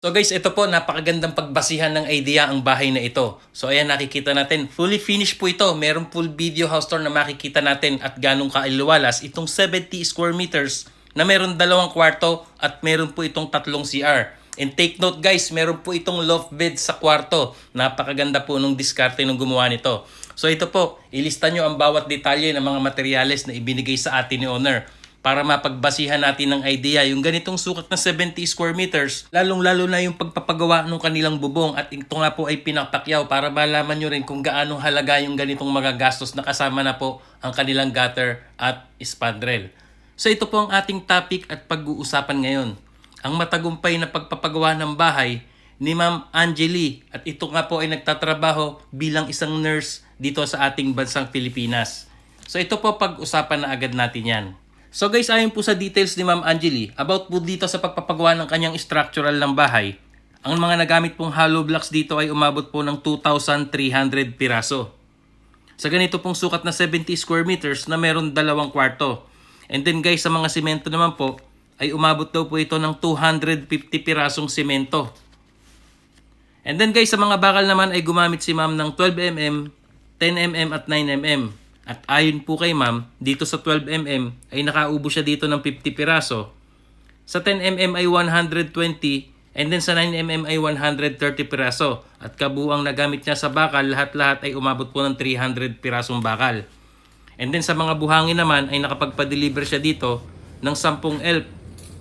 So guys, ito po, napakagandang pagbasihan ng idea ang bahay na ito. So ayan, nakikita natin, fully finished po ito. Meron full video house tour na makikita natin at ganong kailiwalas. Itong 70 square meters na meron dalawang kwarto at meron po itong tatlong CR. And take note guys, meron po itong loft bed sa kwarto. Napakaganda po nung diskarte nung gumawa nito. So ito po, ilista nyo ang bawat detalye ng mga materyales na ibinigay sa atin ni owner para mapagbasihan natin ng idea yung ganitong sukat na 70 square meters, lalong-lalo na yung pagpapagawa ng kanilang bubong at ito nga po ay pinapakyaw para malaman nyo rin kung gaano halaga yung ganitong mga gastos na kasama na po ang kanilang gutter at spandrel. So ito po ang ating topic at pag-uusapan ngayon. Ang matagumpay na pagpapagawa ng bahay ni Ma'am Angeli at ito nga po ay nagtatrabaho bilang isang nurse dito sa ating bansang Pilipinas. So ito po pag-usapan na agad natin yan. So guys, ayon po sa details ni Ma'am Angeli, about po dito sa pagpapagawa ng kanyang structural ng bahay, ang mga nagamit pong hollow blocks dito ay umabot po ng 2,300 piraso. Sa ganito pong sukat na 70 square meters na meron dalawang kwarto. And then guys, sa mga simento naman po, ay umabot daw po ito ng 250 pirasong simento. And then guys, sa mga bakal naman ay gumamit si ma'am ng 12mm, 10mm at 9mm. At ayon po kay ma'am, dito sa 12mm ay nakaubo siya dito ng 50 piraso. Sa 10mm ay 120 and then sa 9mm ay 130 piraso. At kabuang nagamit niya sa bakal, lahat-lahat ay umabot po ng 300 pirasong bakal. And then sa mga buhangin naman ay nakapagpa-deliver siya dito ng 10 elf.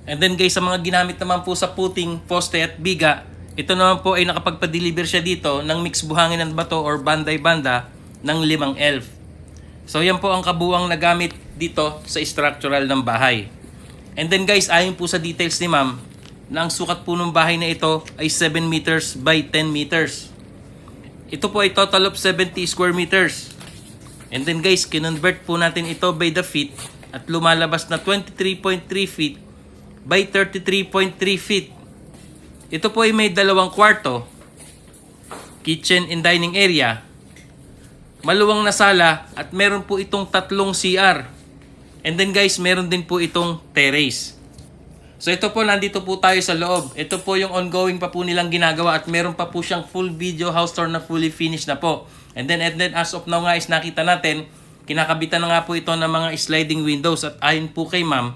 And then guys, sa mga ginamit naman po sa puting, poste at biga, ito naman po ay nakapagpa-deliver siya dito ng mix buhangin at bato or banday-banda ng 5 elf. So yan po ang kabuang nagamit dito sa structural ng bahay. And then guys, ayon po sa details ni ma'am, na ang sukat po ng bahay na ito ay 7 meters by 10 meters. Ito po ay total of 70 square meters. And then guys, kinonvert po natin ito by the feet at lumalabas na 23.3 feet by 33.3 feet. Ito po ay may dalawang kwarto, kitchen and dining area, maluwang na sala at meron po itong tatlong CR. And then guys, meron din po itong terrace. So ito po, nandito po tayo sa loob. Ito po yung ongoing pa po nilang ginagawa at meron pa po siyang full video house tour na fully finished na po. And then, and then as of now nga is nakita natin, kinakabitan na nga po ito ng mga sliding windows at ayon po kay ma'am,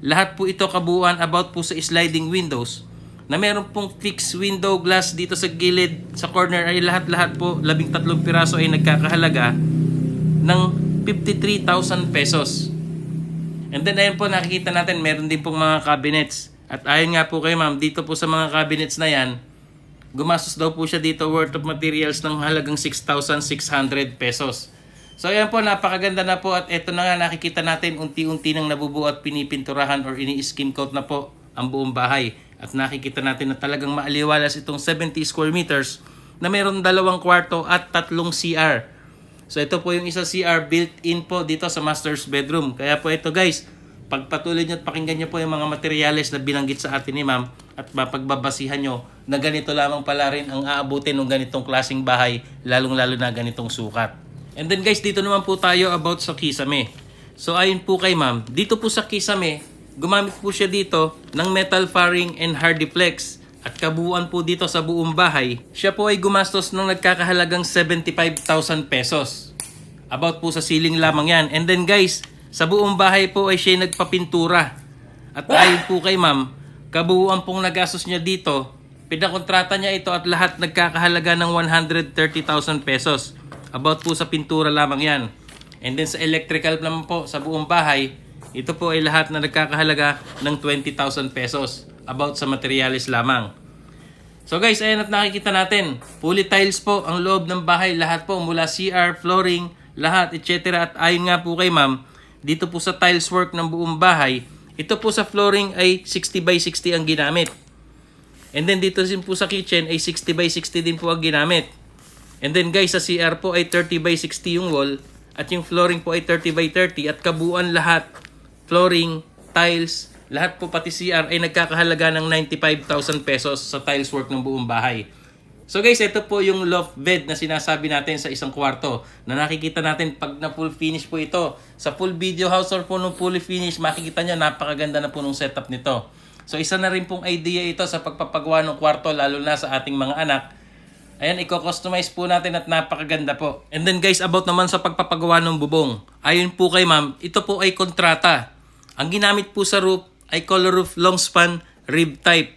lahat po ito kabuuan about po sa sliding windows na meron pong fixed window glass dito sa gilid, sa corner ay lahat-lahat po, labing tatlong piraso ay nagkakahalaga ng 53,000 pesos. And then ayun po nakikita natin meron din pong mga cabinets. At ayon nga po kay ma'am, dito po sa mga cabinets na yan, gumastos daw po siya dito worth of materials ng halagang 6,600 pesos. So ayan po, napakaganda na po at eto na nga nakikita natin unti-unti nang nabubuo at pinipinturahan or ini-skim coat na po ang buong bahay. At nakikita natin na talagang maaliwalas itong 70 square meters na mayroong dalawang kwarto at tatlong CR. So ito po yung isa CR built-in po dito sa master's bedroom. Kaya po ito guys, pagpatuloy nyo at pakinggan nyo po yung mga materyales na binanggit sa atin ni ma'am at mapagbabasihan nyo na ganito lamang pala rin ang aabutin ng ganitong klasing bahay, lalong-lalo na ganitong sukat. And then guys, dito naman po tayo about sa kisame. So ayon po kay ma'am, dito po sa kisame, gumamit po siya dito ng metal faring and hardiplex at kabuuan po dito sa buong bahay, siya po ay gumastos ng nagkakahalagang 75,000 pesos. About po sa ceiling lamang yan. And then guys, sa buong bahay po ay siya nagpapintura. At ayon po kay ma'am, kabuuan pong nagastos niya dito, pinakontrata niya ito at lahat nagkakahalaga ng 130,000 pesos. About po sa pintura lamang yan. And then sa electrical naman po sa buong bahay, ito po ay lahat na nagkakahalaga ng 20,000 pesos. About sa materialis lamang. So guys, ayan at nakikita natin. Fully tiles po ang loob ng bahay. Lahat po mula CR, flooring, lahat, etc. At ayon nga po kay ma'am, dito po sa tiles work ng buong bahay, ito po sa flooring ay 60 by 60 ang ginamit. And then dito din po sa kitchen ay 60 by 60 din po ang ginamit. And then guys, sa CR po ay 30 by 60 yung wall at yung flooring po ay 30 by 30 at kabuuan lahat, flooring, tiles, lahat po pati CR ay nagkakahalaga ng 95,000 pesos sa tiles work ng buong bahay. So guys, ito po yung loft bed na sinasabi natin sa isang kwarto na nakikita natin pag na full finish po ito. Sa full video house or po nung fully finish, makikita nyo napakaganda na po nung setup nito. So isa na rin pong idea ito sa pagpapagawa ng kwarto lalo na sa ating mga anak. Ayan, i-customize po natin at napakaganda po. And then guys, about naman sa pagpapagawa ng bubong. Ayon po kay ma'am, ito po ay kontrata. Ang ginamit po sa roof ay color roof long span rib type.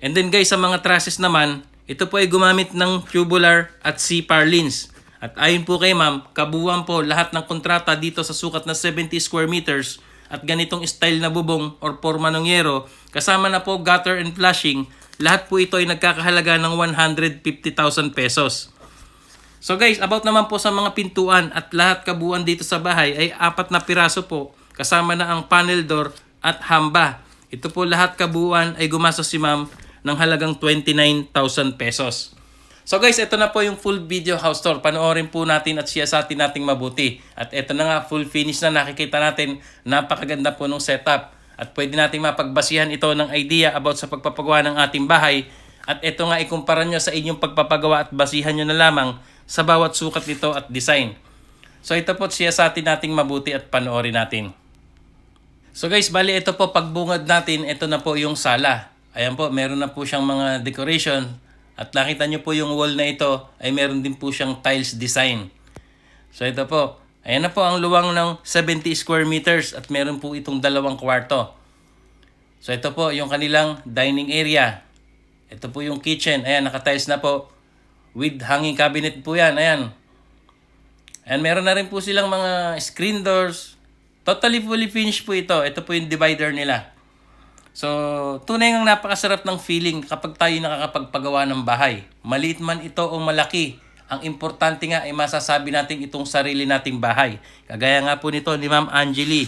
And then guys, sa mga trusses naman, ito po ay gumamit ng tubular at C-par lins. At ayon po kay ma'am, kabuuan po lahat ng kontrata dito sa sukat na 70 square meters at ganitong style na bubong or forma ng yero, kasama na po gutter and flashing, lahat po ito ay nagkakahalaga ng 150,000 pesos. So guys, about naman po sa mga pintuan at lahat kabuuan dito sa bahay ay apat na piraso po, kasama na ang panel door at hamba. Ito po lahat kabuuan ay gumastos si ma'am ng halagang 29,000 pesos. So guys, ito na po yung full video house tour. Panoorin po natin at siyasatin nating mabuti. At ito na nga, full finish na nakikita natin. Napakaganda po ng setup. At pwede natin mapagbasihan ito ng idea about sa pagpapagawa ng ating bahay. At ito nga, ikumpara nyo sa inyong pagpapagawa at basihan nyo na lamang sa bawat sukat nito at design. So ito po siyasatin nating mabuti at panoorin natin. So guys, bali ito po pagbungad natin, ito na po yung sala. Ayan po, meron na po siyang mga decoration. At nakita nyo po yung wall na ito ay meron din po siyang tiles design. So ito po, ayan na po ang luwang ng 70 square meters at meron po itong dalawang kwarto. So ito po yung kanilang dining area. Ito po yung kitchen. Ayan, nakatiles na po. With hanging cabinet po yan. Ayan. And meron na rin po silang mga screen doors. Totally fully finished po ito. Ito po yung divider nila. So, tunay ngang napakasarap ng feeling kapag tayo nakakapagpagawa ng bahay. Maliit man ito o malaki, ang importante nga ay masasabi natin itong sarili nating bahay. Kagaya nga po nito ni Ma'am Angeli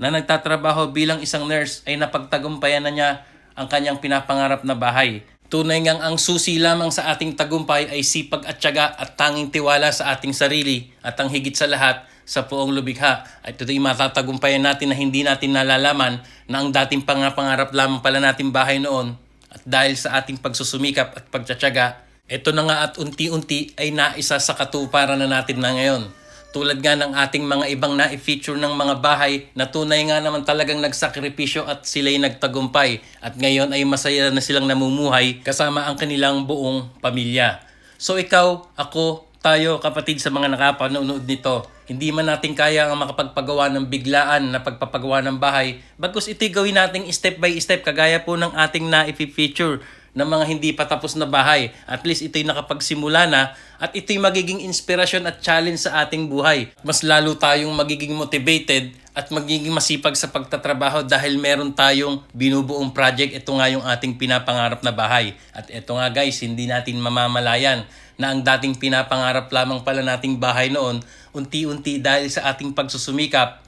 na nagtatrabaho bilang isang nurse ay napagtagumpayan na niya ang kanyang pinapangarap na bahay. Tunay ngang ang susi lamang sa ating tagumpay ay sipag at tiyaga at tanging tiwala sa ating sarili at ang higit sa lahat sa puong lubikha. At ito yung matatagumpayan natin na hindi natin nalalaman na ang dating pangapangarap lamang pala nating bahay noon at dahil sa ating pagsusumikap at pagtsatsaga, ito na nga at unti-unti ay naisa sa katuparan na natin na ngayon. Tulad nga ng ating mga ibang na-feature ng mga bahay na tunay nga naman talagang nagsakripisyo at sila'y nagtagumpay at ngayon ay masaya na silang namumuhay kasama ang kanilang buong pamilya. So ikaw, ako, tayo kapatid sa mga nakapanood nito, hindi man natin kaya ang makapagpagawa ng biglaan na pagpapagawa ng bahay, bagkus ito'y gawin nating step by step kagaya po ng ating na-feature ng mga hindi pa tapos na bahay. At least ito'y nakapagsimula na at ito'y magiging inspirasyon at challenge sa ating buhay. Mas lalo tayong magiging motivated at magiging masipag sa pagtatrabaho dahil meron tayong binubuong project. Ito nga yung ating pinapangarap na bahay. At ito nga guys, hindi natin mamamalayan na ang dating pinapangarap lamang pala nating bahay noon, unti-unti dahil sa ating pagsusumikap,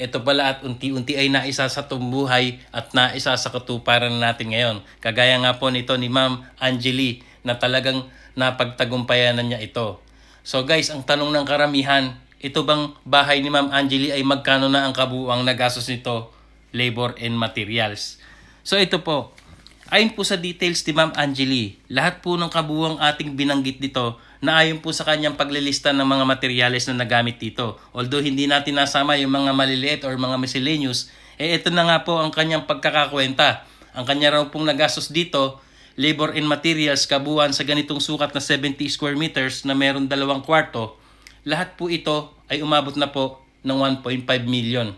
ito pala at unti-unti ay naisa sa tumbuhay at naisa sa katuparan natin ngayon. Kagaya nga po nito ni Ma'am Angeli na talagang napagtagumpayan na niya ito. So guys, ang tanong ng karamihan, ito bang bahay ni Ma'am Angeli ay magkano na ang kabuuang nagastos nito? Labor and materials. So ito po, ayon po sa details ni Ma'am Angeli, lahat po ng kabuuang ating binanggit dito na ayon po sa kanyang paglilista ng mga materyales na nagamit dito. Although hindi natin nasama yung mga maliliit or mga miscellaneous, eh ito na nga po ang kanyang pagkakakwenta. Ang kanya raw pong nagastos dito, labor and materials kabuuan sa ganitong sukat na 70 square meters na meron dalawang kwarto, lahat po ito ay umabot na po ng 1.5 million.